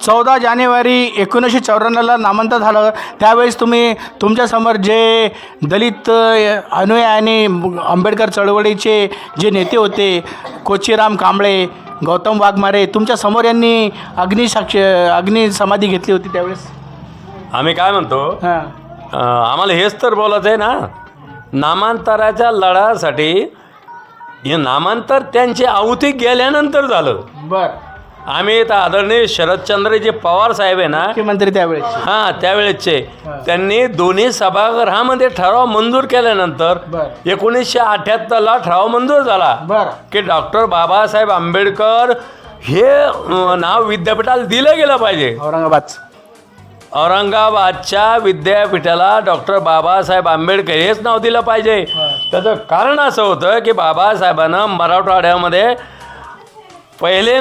चौदा जानेवारी एकोणीसशे चौऱ्याण्णवला नामांतर झालं. त्यावेळेस तुम्ही तुमच्यासमोर जे दलित अनुयायी आणि आंबेडकर चळवळीचे जे नेते होते कोचीराम कांबळे गौतम वाघमारे तुमच्यासमोर यांनी अग्निसाक्ष अग्नि समाधी घेतली होती त्यावेळेस? आम्ही काय म्हणतो? हां. आम्हाला हेच तर बोलायचं आहे ना. नामांतराच्या लढ्यासाठी हे नामांतर त्यांची आहुती गेल्यानंतर झालं. बरं. आम्ही तर आदरणीय शरदचंद्रजी पवार साहेब आहे ना मुख्यमंत्री त्यावेळेस. हां त्यावेळेसचे. त्यांनी दोन्ही सभागृहामध्ये ठराव मंजूर केल्यानंतर. एकोणीसशे अठ्ठ्याहत्तरला ठराव मंजूर झाला. की डॉक्टर बाबासाहेब आंबेडकर हे नाव विद्यापीठाला दिलं गेलं पाहिजे. औरंगाबाद. औरंगाबादच्या विद्यापीठाला डॉक्टर बाबासाहेब आंबेडकर हेच नाव दिलं पाहिजे. त्याचं कारण असं होतं की बाबासाहेबांनं मराठवाड्यामध्ये पहिले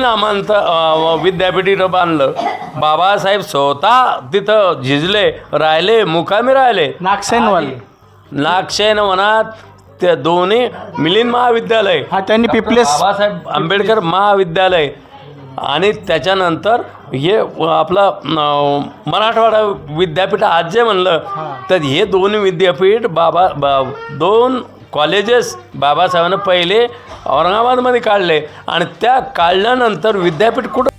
विद्यापीठ इथं बांधलं. बाबासाहेब स्वतः तिथं झिजले राहिले मुकामी राहिले. नागसेनवाले. नागशेन वनात ते दोन्ही मिलिंद महाविद्यालय हा त्यांनी पिपलेस बाबासाहेब आंबेडकर महाविद्यालय आणि त्याच्यानंतर हे आपलं मराठवाडा विद्यापीठ आज जे म्हणलं तर हे दोन विद्यापीठ बाबा बा दोन कॉलेजेस बाबासाहेबांना पहिले औरंगाबादमध्ये काढले आणि त्या काढल्यानंतर विद्यापीठ कुठं